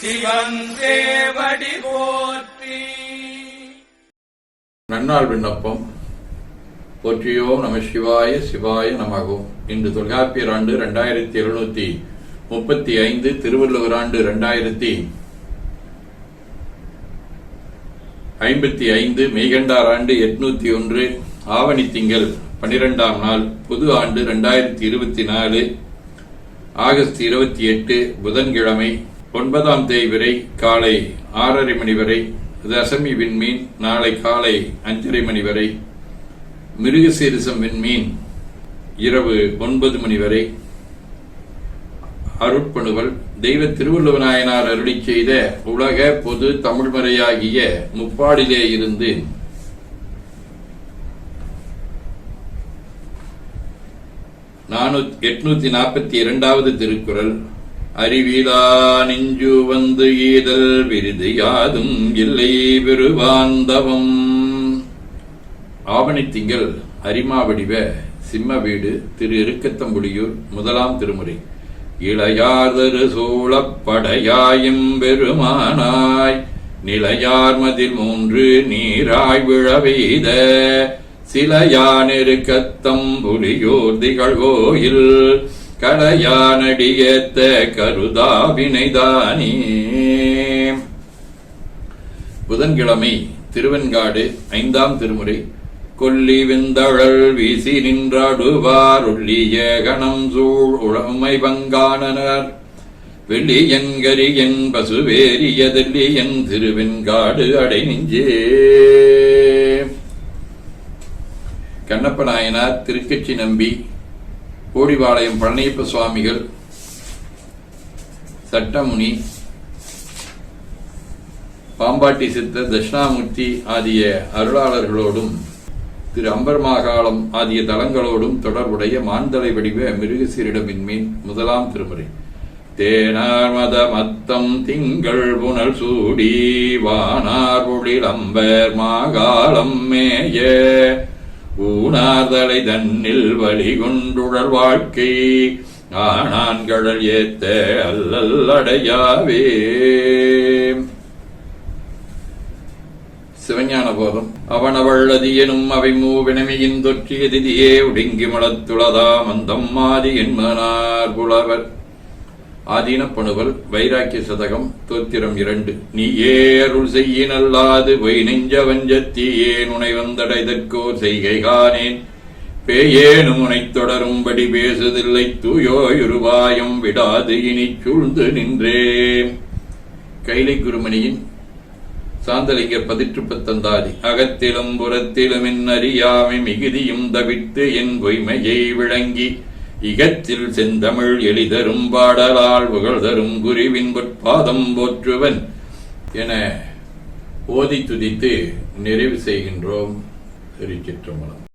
சிவன் போற்றி. நன்னாள் விண்ணப்பம். போற்றியோ நம சிவாய சிவாய நமகோம் இன்று தொல்காப்பியர் ஆண்டு ரெண்டாயிரத்தி எழுநூத்தி முப்பத்தி ஐந்து திருவள்ளுவர் ஆண்டு ரெண்டாயிரத்தி ஐம்பத்தி ஐந்து மெய்கண்டார் ஆண்டு எட்நூத்தி ஒன்று ஆவணி திங்கள் பன்னிரெண்டாம் நாள் புது ஆண்டு ரெண்டாயிரத்தி இருபத்தி நாலு ஆகஸ்ட் இருபத்தி எட்டு புதன்கிழமை ஒன்பதாம் தேதி வரை காலை ஆறரை மணி வரை தசமி விண்மீன் நாளை காலை அஞ்சரை மணி வரை மிருகசீரிசம் விண்மீன் இரவு ஒன்பது மணி வரை. அருட்பணுவல் தெய்வ திருவள்ளுவநாயனார் அருளி செய்த உலக பொது தமிழ்மறையாகிய முப்பாடிலே இருந்து. நானூத்தி எட்நூத்தி நாற்பத்தி இரண்டாவது திருக்குறள். அறிவிலா நெஞ்சு வந்து ஈதல் விருது யாதும் இல்லை பெருவாந்தவம் ஆவணி திங்கள் அரிமாவடிவ சிம்ம வீடு திரு இருக்கத்தம்புடியூர் முதலாம் திருமுறை. இளையாதரு சூழப்படையாயும் பெருமானாய் நிலையார் மதில் மூன்று நீராய் விழவெய்த சிலையானெருக்கத்தம் புலியோர் திகழ்வோயில். கலையானடியத்த கருதாவினைதானே புதன்கிழமை திருவெண்காடு ஐந்தாம் திருமுறை. கொல்லி வெந்தழல் வீசி நின்றாடுவார் ஒல்லிய கணம் சூழ் உழமை பங்கானனர். வெள்ளியன் கரியன் பசுவேரியதெல்லியன் திருவெண்காடு அடை நெஞ்சே. கண்ணப்ப நாயனார் திருக்கட்சி நம்பி கோடிபாளையம் பழனியப்ப சுவாமிகள் சட்டமுனி பாம்பாட்டி சித்தர் தட்சிணாமூர்த்தி ஆகிய அருளாளர்களோடும் திரு அம்பர்மாகாளம் ஆகிய தலங்களோடும் தொடர்புடைய மாந்தலை வடிவ மிருகசீரிடமின்மீன் முதலாம் திருமுறை. தேனார் மத மத்தம் திங்கள் புனல் சூடி வானார் ஒளிலம்பர் மாகாளம் மேய. ஊனார்தலை தன்னில் வழி கொண்டுழல் வாழ்க்கை ஆனான்கடல் ஏத்த அல்லல் அடையாவே. சிவஞான போதம் அவனவள்ளதி எனும் அவை மூவினமையின் தொற்றிய திதியே உடுங்கி மலத்துளதாம் மந்தம் ஆதி என்மனார் புலவர் ஆதீனப்பணுவல் வைராக்கிய சதகம் தோத்திரம் இரண்டு. நீ ஏருள் செய்யினல்லாது பொய் நெஞ்ச வஞ்சத்தி ஏன் உனை வந்தடைதற்கோர் செய்கை காணேன். பேயேனும் உனைத் தொடரும்படி பேசுதில்லை தூயோயுருவாயம் விடாது இனி சூழ்ந்து நின்றேன். கைலை குருமணியின் சாந்தலிங்க பதிற்று பத்தந்தாதி அகத்திலும் புறத்திலும் என் அறியாமை மிகுதியும் தவித்து என் பொய்மையை விளங்கி இகத்தில் செந்தமிழ் எளிதரும் பாடலால் புகழ்தரும் குருவின் பொற்பாதம் போற்றுவன் என ஓதி துதித்து நிறைவு செய்கின்றோம் திருச்சிற்றம்பலம்.